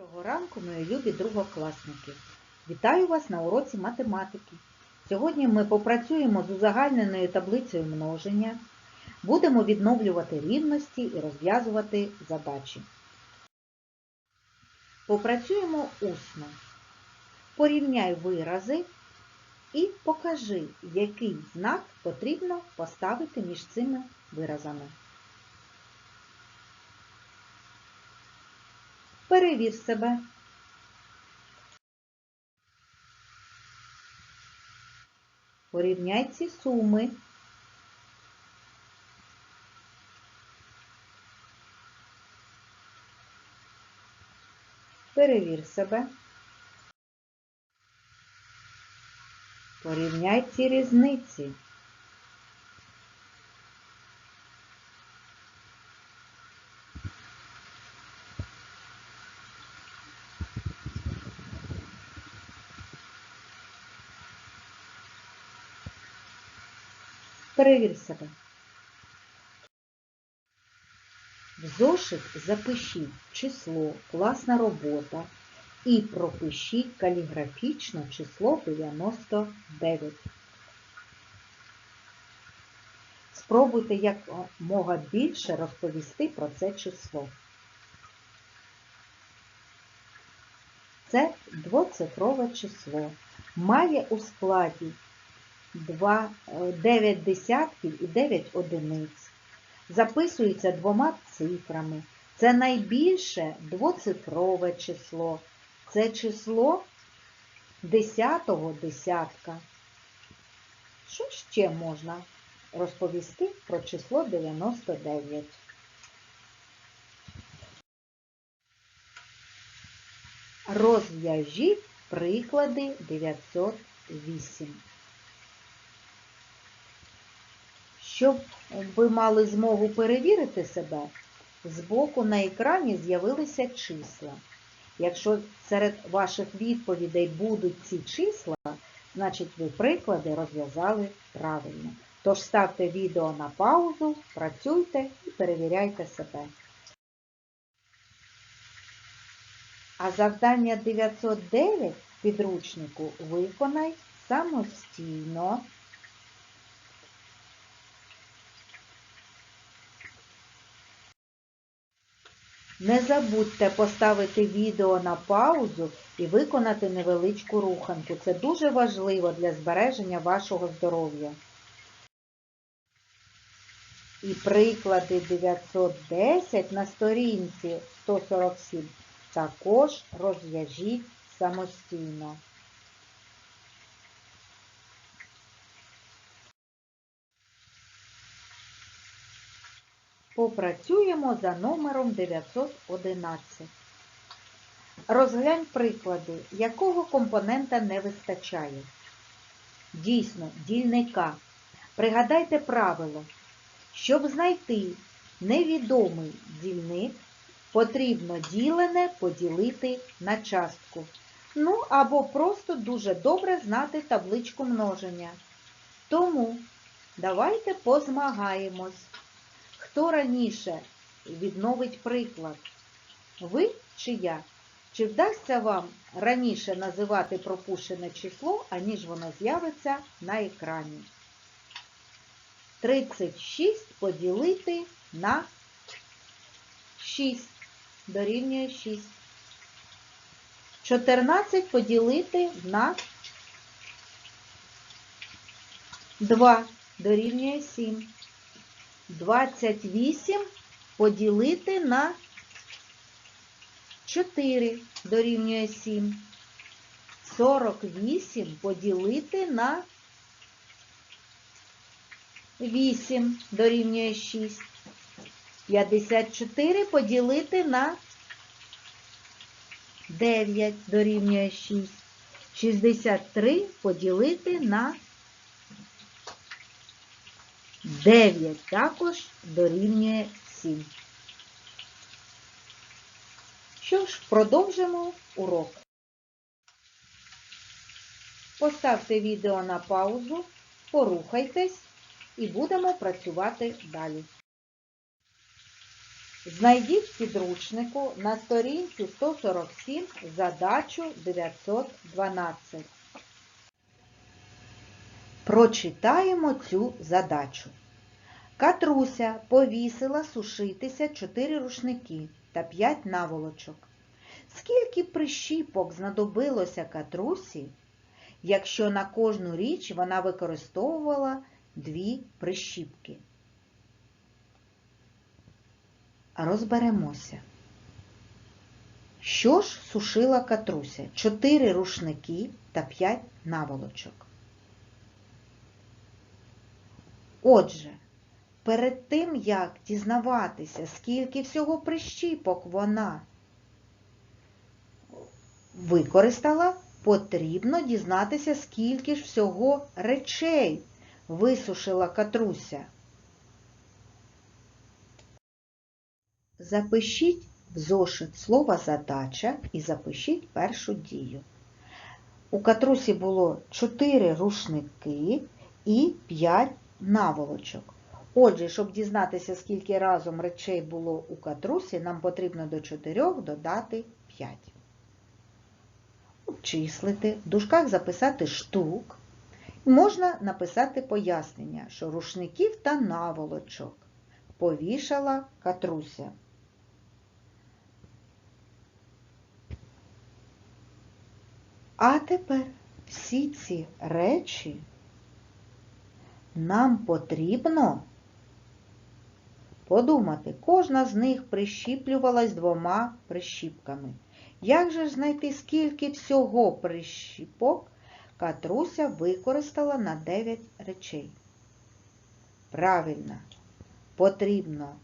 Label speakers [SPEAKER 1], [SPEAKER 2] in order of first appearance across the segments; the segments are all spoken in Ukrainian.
[SPEAKER 1] Доброго ранку, мої любі другокласники! Вітаю вас на уроці математики. Сьогодні ми попрацюємо з узагальненою таблицею множення, будемо відновлювати рівності і розв'язувати задачі. Попрацюємо усно. Порівняй вирази і покажи, який знак потрібно поставити між цими виразами. Перевір себе. Порівняй ці суми. Перевір себе. Порівняй ці різниці. Перевір себе. В зошит запишіть число, класна робота і пропишіть каліграфічно число 99. Спробуйте якомога більше розповісти про це число. Це двоцифрове число. Має у складі 2, 9 десятків і 9 одиниць. Записується двома цифрами. Це найбільше двоцифрове число. Це число десятого десятка. Що ще можна розповісти про число 99? Розв'яжіть приклади 908. Щоб ви мали змогу перевірити себе, збоку на екрані з'явилися числа. Якщо серед ваших відповідей будуть ці числа, значить ви приклади розв'язали правильно. Тож ставте відео на паузу, працюйте і перевіряйте себе. А завдання 909 підручнику виконай самостійно. Не забудьте поставити відео на паузу і виконати невеличку руханку. Це дуже важливо для збереження вашого здоров'я. І приклади 910 на сторінці 147 також розв'яжіть самостійно. Попрацюємо за номером 911. Розглянь приклади, якого компонента не вистачає. Дійсно, дільника. Пригадайте правило. Щоб знайти невідомий дільник, потрібно ділене поділити на частку. Ну, або просто дуже добре знати табличку множення. Тому давайте позмагаємось. Хто раніше відновить приклад? Ви чи я? Чи вдасться вам раніше називати пропущене число, аніж воно з'явиться на екрані? 36 поділити на 6 дорівнює 6. 14 поділити на 2 дорівнює 7. 28 поділити на 4 дорівнює 7. 48 поділити на 8 дорівнює 6. 54 поділити на 9 дорівнює 6. 63 поділити на 9 також дорівнює 7. Що ж, продовжимо урок. Поставте відео на паузу, порухайтесь і будемо працювати далі. Знайдіть в підручнику на сторінці 147 задачу 912. Прочитаємо цю задачу. Катруся повісила сушитися 4 рушники та 5 наволочок. Скільки прищіпок знадобилося катрусі, якщо на кожну річ вона використовувала дві прищіпки? Розберемося. Що ж сушила катруся? Чотири рушники та п'ять наволочок. Отже, перед тим, як дізнаватися, скільки всього прищіпок вона використала, потрібно дізнатися, скільки ж всього речей висушила катруся. Запишіть в зошит слово задача і запишіть першу дію. У катрусі було 4 рушники і 5 наволочок. Отже, щоб дізнатися, скільки разом речей було у катрусі, нам потрібно до 4 додати 5. Обчислити, в дужках записати штук. Можна написати пояснення, що рушників та наволочок повішала катруся. А тепер всі ці речі нам потрібно подумати, кожна з них прищіплювалась двома прищіпками. Як же ж знайти, скільки всього прищіпок Катруся використала на 9 речей? Правильно, потрібно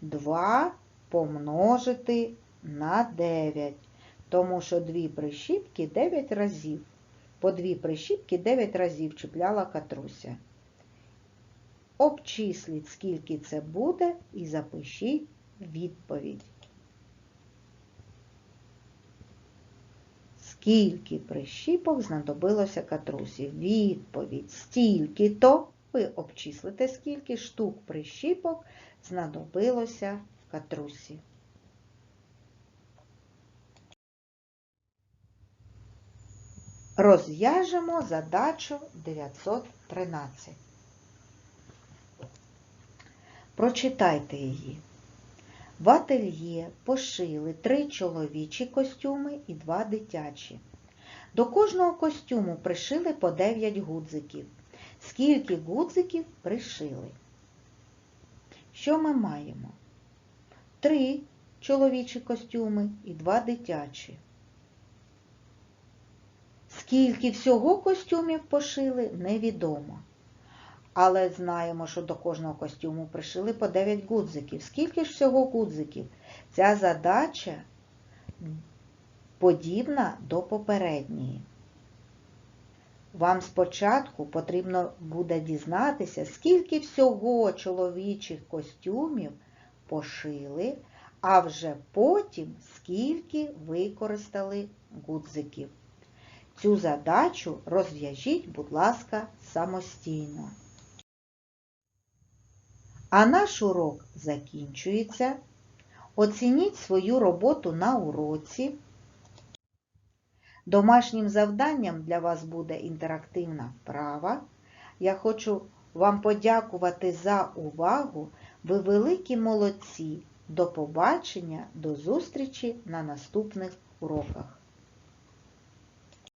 [SPEAKER 1] 2 помножити на 9 тому що дві прищіпки 9 разів. По дві прищіпки 9 разів чіпляла катруся. Обчисліть, скільки це буде, і запишіть відповідь. Скільки прищіпок знадобилося катрусі? Відповідь стільки-то. Ви обчислите, скільки штук прищіпок знадобилося катрусі. Розв'яжемо задачу 913. Прочитайте її. В ательє пошили три чоловічі костюми і два дитячі. До кожного костюму пришили по 9 гудзиків. Скільки гудзиків пришили? Що ми маємо? Три чоловічі костюми і два дитячі. Скільки всього костюмів пошили, невідомо. Але знаємо, що до кожного костюму пришили по 9 гудзиків. Скільки ж всього гудзиків? Ця задача подібна до попередньої. Вам спочатку потрібно буде дізнатися, скільки всього чоловічих костюмів пошили, а вже потім скільки використали гудзиків. Цю задачу розв'яжіть, будь ласка, самостійно. А наш урок закінчується. Оцініть свою роботу на уроці. Домашнім завданням для вас буде інтерактивна вправа. Я хочу вам подякувати за увагу. Ви великі молодці. До побачення, до зустрічі на наступних уроках.